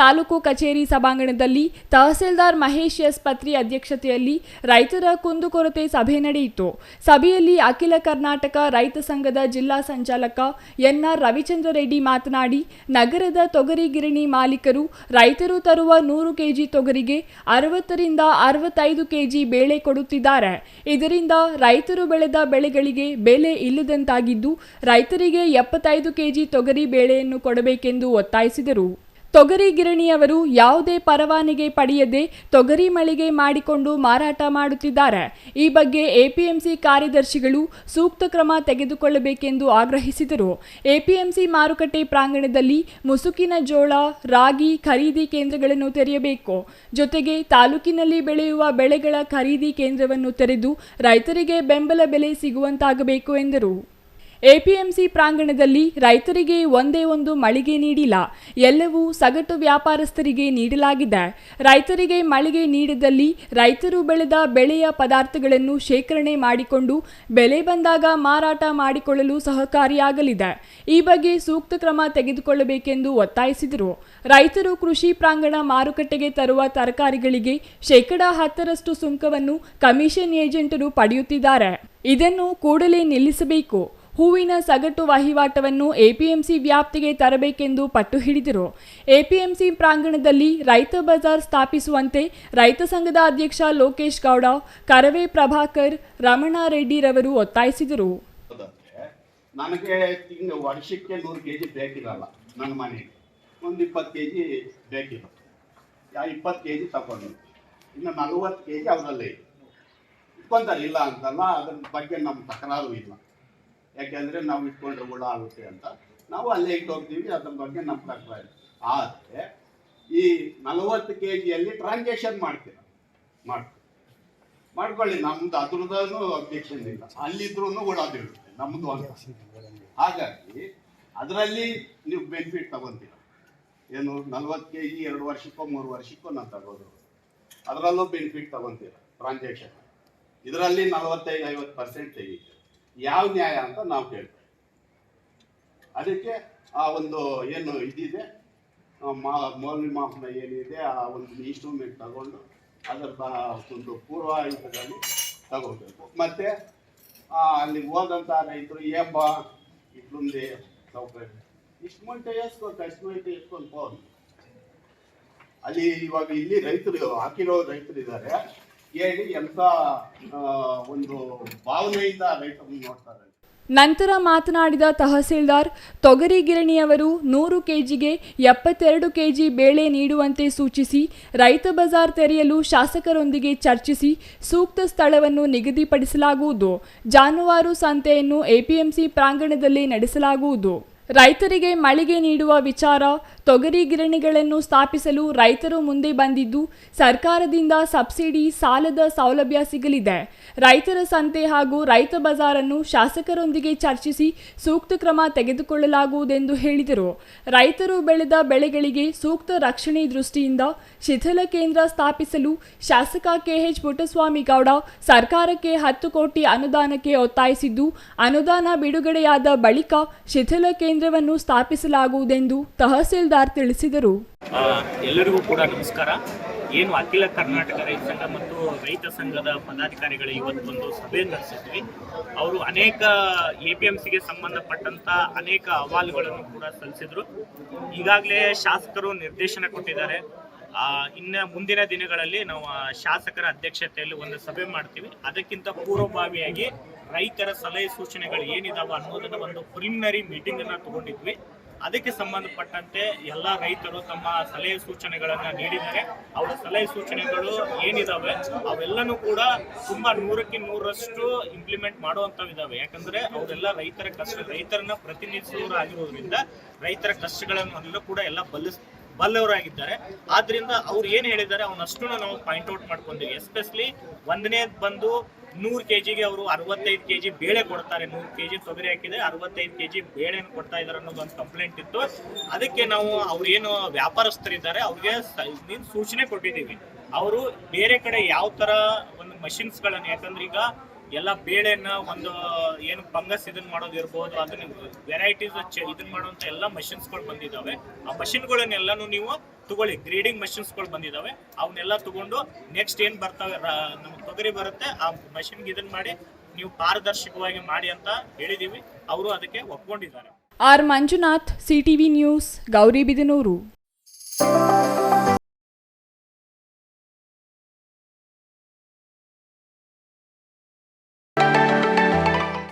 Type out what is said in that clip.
ತಾಲೂಕು ಕಚೇರಿ ಸಭಾಂಗಣದಲ್ಲಿ ತಹಸೀಲ್ದಾರ್ ಮಹೇಶ್ ಎಸ್ ಪತ್ರಿ ಅಧ್ಯಕ್ಷತೆಯಲ್ಲಿ ರೈತರ ಕುಂದುಕೊರತೆ ಸಭೆ ನಡೆಯಿತು. ಸಭೆಯಲ್ಲಿ ಅಖಿಲ ಕರ್ನಾಟಕ ರೈತ ಸಂಘದ ಜಿಲ್ಲಾ ಸಂಚಾಲಕ ಎನ್ಆರ್ ರವಿಚಂದ್ರ ರೆಡ್ಡಿ ಮಾತನಾಡಿ, ನಗರದ ತೊಗರಿ ಗಿರಣಿ ಮಾಲೀಕರು ರೈತರು ತರುವ ನೂರು ಕೆಜಿ ತೊಗರಿಗೆ ಅರವತ್ತರಿಂದ ಅರವತ್ತೈದು ಕೆಜಿ ಬೇಳೆ ಕೊಡುತ್ತಿದ್ದಾರೆ. ಇದರಿಂದ ರೈತರು ಬೆಳೆದ ಬೆಳೆಗಳಿಗೆ ಬೆಲೆ ಇಲ್ಲದಂತಾಗಿದ್ದು, ರೈತರಿಗೆ ಎಪ್ಪತ್ತೈದು ಕೆಜಿ ತೊಗರಿ ಬೇಳೆಯನ್ನು ಕೊಡಬೇಕೆಂದು ಒತ್ತಾಯಿಸಿದರು. ತೊಗರಿ ಗಿರಣಿಯವರು ಯಾವುದೇ ಪರವಾನಿಗೆ ಪಡೆಯದೆ ತೊಗರಿ ಮಳಿಗೆ ಮಾಡಿಕೊಂಡು ಮಾರಾಟ ಮಾಡುತ್ತಿದ್ದಾರೆ. ಈ ಬಗ್ಗೆ ಎಪಿಎಂಸಿ ಕಾರ್ಯದರ್ಶಿಗಳು ಸೂಕ್ತ ಕ್ರಮ ತೆಗೆದುಕೊಳ್ಳಬೇಕೆಂದು ಆಗ್ರಹಿಸಿದರು. ಎಪಿಎಂಸಿ ಮಾರುಕಟ್ಟೆ ಪ್ರಾಂಗಣದಲ್ಲಿ ಮುಸುಕಿನ ಜೋಳ, ರಾಗಿ ಖರೀದಿ ಕೇಂದ್ರಗಳನ್ನು ತೆರೆಯಬೇಕು. ಜೊತೆಗೆ ತಾಲೂಕಿನಲ್ಲಿ ಬೆಳೆಯುವ ಬೆಳೆಗಳ ಖರೀದಿ ಕೇಂದ್ರವನ್ನು ತೆರೆದು ರೈತರಿಗೆ ಬೆಂಬಲ ಬೆಲೆ ಸಿಗುವಂತಾಗಬೇಕು ಎಂದರು. ಎಪಿಎಂಸಿ ಪ್ರಾಂಗಣದಲ್ಲಿ ರೈತರಿಗೆ ಒಂದೇ ಒಂದು ಮಳಿಗೆ ನೀಡಿಲ್ಲ. ಎಲ್ಲವೂ ಸಗಟು ವ್ಯಾಪಾರಸ್ಥರಿಗೆ ನೀಡಲಾಗಿದೆ. ರೈತರಿಗೆ ಮಳಿಗೆ ನೀಡಿದಲ್ಲಿ ರೈತರು ಬೆಳೆದ ಬೆಳೆಯ ಪದಾರ್ಥಗಳನ್ನು ಶೇಖರಣೆ ಮಾಡಿಕೊಂಡು ಬೆಲೆ ಬಂದಾಗ ಮಾರಾಟ ಮಾಡಿಕೊಳ್ಳಲು ಸಹಕಾರಿಯಾಗಲಿದೆ. ಈ ಬಗ್ಗೆ ಸೂಕ್ತ ಕ್ರಮ ತೆಗೆದುಕೊಳ್ಳಬೇಕೆಂದು ಒತ್ತಾಯಿಸಿದರು. ರೈತರು ಕೃಷಿ ಪ್ರಾಂಗಣ ಮಾರುಕಟ್ಟೆಗೆ ತರುವ ತರಕಾರಿಗಳಿಗೆ ಶೇಕಡಾ ಹತ್ತರಷ್ಟು ಸುಂಕವನ್ನು ಕಮಿಷನ್ ಏಜೆಂಟರು ಪಡೆಯುತ್ತಿದ್ದಾರೆ. ಇದನ್ನು ಕೂಡಲೇ ನಿಲ್ಲಿಸಬೇಕು. ಹೂವಿನ ಸಗಟು ವಹಿವಾಟವನ್ನು ಎಪಿಎಂಸಿ ವ್ಯಾಪ್ತಿಗೆ ತರಬೇಕೆಂದು ಪಟ್ಟು ಹಿಡಿದರು. ಎಪಿಎಂಸಿ ಪ್ರಾಂಗಣದಲ್ಲಿ ರೈತ ಬಜಾರ್ ಸ್ಥಾಪಿಸುವಂತೆ ರೈತ ಸಂಘದ ಅಧ್ಯಕ್ಷ ಲೋಕೇಶ್ ಗೌಡ, ಕರವೇ ಪ್ರಭಾಕರ್ ರಮಣಾರೆಡ್ಡಿರವರು ಒತ್ತಾಯಿಸಿದರು. ನನಗೆ ವರ್ಷಕ್ಕೆ ನೂರು ಕೆ ಜಿ ಬೇಕಿರಲ್ಲ ನನ್ನ ಮನೆಗೆ. ಒಂದು ಇಪ್ಪತ್ತು ಕೆ ಜಿ ಬೇಕಿರುತ್ತೆ ಯಾ ಇಪ್ಪತ್ತು ಕೆ ಜಿ ತಗೊಂಡು. ಇನ್ನು ನಲವತ್ತು ಕೆ ಜಿ ಅವರಲ್ಲೇ. ಇಟ್ಕೊಂತಾರೆ ಇಲ್ಲ ಅಂತಲ್ಲ, ಅದ್ರ ಬಗ್ಗೆ ನಮ್ಮ ತಕರಾರು ಇಲ್ಲ. ಯಾಕೆಂದರೆ ನಾವು ಇಟ್ಕೊಂಡ್ರೆ ಹುಳ ಆಗುತ್ತೆ ಅಂತ. ನಾವು ಅಲ್ಲೇ ಇಟ್ಟು ಹೋಗ್ತೀವಿ, ಅದ್ರ ಬಗ್ಗೆ ನಮ್ಮ ತಕ್ಕ. ಆದರೆ ಈ ನಲವತ್ತು ಕೆ ಜಿಯಲ್ಲಿ ಟ್ರಾನ್ಸಾಕ್ಷನ್ ಮಾಡ್ತೀರ? ಮಾಡ್ತೀವಿ. ಮಾಡ್ಕೊಳ್ಳಿ, ನಮ್ದು ಅದ್ರದ್ದು ಅಬ್ಜೆಕ್ಷನ್ ಇಲ್ಲ. ಅಲ್ಲಿದ್ರೂ ಹುಳ ಬೀಳುತ್ತೆ ನಮ್ಮದು ಹಾಗಾಗಿ ಅದರಲ್ಲಿ ನೀವು ಬೆನಿಫಿಟ್ ತಗೊಂತೀರ. ಏನು ನಲ್ವತ್ತು ಕೆ ಜಿ ಎರಡು ವರ್ಷಕ್ಕೋ, ಮೂರು ವರ್ಷಕ್ಕೋ ನಾನು ತಗೋದು. ಅದರಲ್ಲೂ ಬೆನಿಫಿಟ್ ತಗೊಂತೀರ ಟ್ರಾನ್ಸಾಕ್ಷನ್ ಇದರಲ್ಲಿ ನಲವತ್ತೈದು, ಐವತ್ತು ಪರ್ಸೆಂಟ್ ತೆಗೀತೀರ. ಯಾವ ನ್ಯಾಯ ಅಂತ ನಾವು ಕೇಳ್ತೇವೆ. ಅದಕ್ಕೆ ಆ ಒಂದು ಏನು ಇದಿದೆ ಮಾ ಮಾ ಮೌಲ್ಯಮಾಪನ ಏನಿದೆ ಆ ಒಂದು ಇನ್ಸ್ಟ್ರೂಮೆಂಟ್ ತಗೊಂಡು ಅದರ ಒಂದು ಪೂರ್ವಾಯುಧದಲ್ಲಿ ತಗೋಬೇಕು. ಮತ್ತೆ ಆ, ಅಲ್ಲಿ ಹೋದಂಥ ರೈತರು ಏಪ ಇಟ್ಲುಂದೆ ಸೌಕರ್ಯ. ಇಷ್ಟು ಮುಂಟೆ ಎಸ್ಕೊಂಡು ಅಷ್ಟು ಮುಂಟೆ ಎಸ್ಕೊಂಡು ಅಲ್ಲಿ ಇವಾಗ ಇಲ್ಲಿ ರೈತರು ಹಾಕಿರೋ ರೈತರು ಇದ್ದಾರೆ ಹೇಳಿ ಎಂತ ಒಂದು ಭಾವನೆಯಿಂದ ನೋಡ್ತಾರೆ. ನಂತರ ಮಾತನಾಡಿದ ತಹಸೀಲ್ದಾರ್ ತೊಗರಿ ಗಿರಣಿಯವರು ನೂರು ಕೆಜಿಗೆ ಎಪ್ಪತ್ತೆರಡು ಕೆಜಿ ಬೇಳೆ ನೀಡುವಂತೆ ಸೂಚಿಸಿ, ರೈತ ಬಜಾರ್ ತೆರೆಯಲು ಶಾಸಕರೊಂದಿಗೆ ಚರ್ಚಿಸಿ, ಸೂಕ್ತ ಸ್ಥಳವನ್ನು ನಿಗದಿಪಡಿಸಲಾಗುವುದು. ಜಾನುವಾರು ಸಂತೆಯನ್ನು ಎಪಿಎಂಸಿ ಪ್ರಾಂಗಣದಲ್ಲಿ ನಡೆಸಲಾಗುವುದು. ರೈತರಿಗೆ ಮಳಿಗೆ ನೀಡುವ ವಿಚಾರ, ತೊಗರಿ ಗಿರಣಿಗಳನ್ನು ಸ್ಥಾಪಿಸಲು ರೈತರು ಮುಂದೆ ಬಂದಿದ್ದು ಸರ್ಕಾರದಿಂದ ಸಬ್ಸಿಡಿ, ಸಾಲದ ಸೌಲಭ್ಯ ಸಿಗಲಿದೆ. ರೈತರ ಸಂತೆ ಹಾಗೂ ರೈತ ಬಜಾರನ್ನು ಶಾಸಕರೊಂದಿಗೆ ಚರ್ಚಿಸಿ ಸೂಕ್ತ ಕ್ರಮ ತೆಗೆದುಕೊಳ್ಳಲಾಗುವುದೆಂದು ಹೇಳಿದರು. ರೈತರು ಬೆಳೆದ ಬೆಳೆಗಳಿಗೆ ಸೂಕ್ತ ರಕ್ಷಣೆ ದೃಷ್ಟಿಯಿಂದ ಶಿಥಿಲ ಕೇಂದ್ರ ಸ್ಥಾಪಿಸಲು ಶಾಸಕ ಕೆಎಚ್ ಪುಟ್ಟಸ್ವಾಮಿ ಗೌಡ ಸರ್ಕಾರಕ್ಕೆ ಹತ್ತು ಕೋಟಿ ಅನುದಾನಕ್ಕೆ ಒತ್ತಾಯಿಸಿದ್ದು, ಅನುದಾನ ಬಿಡುಗಡೆಯಾದ ಬಳಿಕ ಶಿಥಿಲ ಕೇಂದ್ರವನ್ನು ಸ್ಥಾಪಿಸಲಾಗುವುದೆಂದು ತಹಸೀಲ್ದಾರ್ ತಿಳಿಸಿದರು. ಎಲ್ಲರಿಗೂ ಕೂಡ ನಮಸ್ಕಾರ. ಏನು ಅಖಿಲ ಕರ್ನಾಟಕ ರೈತ ಸಂಘ ಮತ್ತು ರೈತ ಸಂಘದ ಪದಾಧಿಕಾರಿಗಳು ಇವತ್ತೊಂದು ಸಭೆ ನಡೆಸಿದ್ವಿ. ಅವರು ಅನೇಕ ಎ ಪಿ ಎಂ ಸಿಗೆ ಸಂಬಂಧಪಟ್ಟಂತ ಅನೇಕ ಅಹವಾಲುಗಳನ್ನು ಕೂಡ ಸಲ್ಲಿಸಿದ್ರು. ಈಗಾಗಲೇ ಶಾಸಕರು ನಿರ್ದೇಶನ ಕೊಟ್ಟಿದ್ದಾರೆ. ಆ, ಇನ್ನ ಮುಂದಿನ ದಿನಗಳಲ್ಲಿ ನಾವು ಶಾಸಕರ ಅಧ್ಯಕ್ಷತೆಯಲ್ಲಿ ಒಂದು ಸಭೆ ಮಾಡ್ತೀವಿ. ಅದಕ್ಕಿಂತ ಪೂರ್ವಭಾವಿಯಾಗಿ ರೈತರ ಸಲಹೆ ಸೂಚನೆಗಳು ಏನಿದಾವೆ ಅನ್ನೋದನ್ನ ಒಂದು ಪ್ರಿಲಿಮಿನರಿ ಮೀಟಿಂಗ್ ಅನ್ನ ತಗೊಂಡಿದ್ವಿ. ಅದಕ್ಕೆ ಸಂಬಂಧಪಟ್ಟಂತೆ ಎಲ್ಲ ರೈತರು ತಮ್ಮ ಸಲಹೆ ಸೂಚನೆಗಳನ್ನ ನೀಡಿದ್ದಾರೆ. ಅವರ ಸಲಹೆ ಸೂಚನೆಗಳು ಏನಿದಾವೆ ಅವೆಲ್ಲನೂ ಕೂಡ ತುಂಬಾ ನೂರಕ್ಕೆ ನೂರಷ್ಟು ಇಂಪ್ಲಿಮೆಂಟ್ ಮಾಡುವಂತವಿದಾವೆ ಯಾಕಂದ್ರೆ ಅವರೆಲ್ಲ ರೈತರ ಕಷ್ಟ, ರೈತರನ್ನ ಪ್ರತಿನಿಧಿಸುವ ಆಗಿರೋದ್ರಿಂದ ರೈತರ ಕಷ್ಟಗಳನ್ನೆಲ್ಲ ಕೂಡ ಎಲ್ಲ ಬಲ್ಲಿಸ್ ಬಲ್ಲವರಾಗಿದ್ದಾರೆ. ಆದ್ರಿಂದ ಅವ್ರು ಏನ್ ಹೇಳಿದ್ದಾರೆ ಅವನಷ್ಟು ನಾವು ಪಾಯಿಂಟ್ ಔಟ್ ಮಾಡ್ಕೊಂಡಿವಿ. ಎಸ್ಪೆಷಲಿ ಒಂದನೇ ಬಂದು ನೂರು ಕೆಜಿಗೆ ಅವರು ಅರವತ್ತೈದು ಕೆ ಜಿ ಬೇಳೆ ಕೊಡ್ತಾರೆ. ನೂರು ಕೆಜಿ ತೊಗರಿ ಹಾಕಿದ್ರೆ ಅರವತ್ತೈದು ಕೆಜಿ ಬೇಳೆನ ಕೊಡ್ತಾ ಇದಾರೆ ಅನ್ನೋದು ಒಂದು ಕಂಪ್ಲೇಂಟ್ ಇತ್ತು. ಅದಕ್ಕೆ ನಾವು ಅವ್ರೇನು ವ್ಯಾಪಾರಸ್ಥರಿದ್ದಾರೆ ಅವ್ರಿಗೆ ಸೂಚನೆ ಕೊಟ್ಟಿದ್ದೀವಿ. ಅವರು ಬೇರೆ ಕಡೆ ಯಾವ ಥರ ಒಂದು ಮಷಿನ್ಸ್ಗಳನ್ನು ಯಾಕಂದ್ರೆ ಈಗ ಎಲ್ಲ ಬೇಳೆನ ಒಂದು ಏನು ಫಂಗಸ್ ಇದನ್ನ ಮಾಡೋದು ಇರ್ಬೋದು, ಅದನ್ನ ವೆರೈಟೀಸ್ ಇದನ್ನ ಮಾಡುವಂತ ಎಲ್ಲ ಮಷಿನ್ಸ್ಗಳು ಬಂದಿದಾವೆ. ಆ ಮಷಿನ್ಗಳನ್ನೆಲ್ಲಾನು ನೀವು ತಗೊಳ್ಳಿ. ಮಷೀನ್ಸ್ಗಳು ಬಂದಿದಾವೆ. ಅವನ್ನೆಲ್ಲ ತಗೊಂಡು ನೆಕ್ಸ್ಟ್ ಏನ್ ಬರ್ತಾವೆ ನಮ್ಗೆ ತೊಗರಿ ಬರುತ್ತೆ, ಆ ಮಷಿನ್ ಇದನ್ನ ಮಾಡಿ ನೀವು ಪಾರದರ್ಶಕವಾಗಿ ಮಾಡಿ ಅಂತ ಹೇಳಿದೀವಿ. ಅವರು ಅದಕ್ಕೆ ಒಪ್ಕೊಂಡಿದ್ದಾರೆ. R Manjunath CTV news Gauribidanur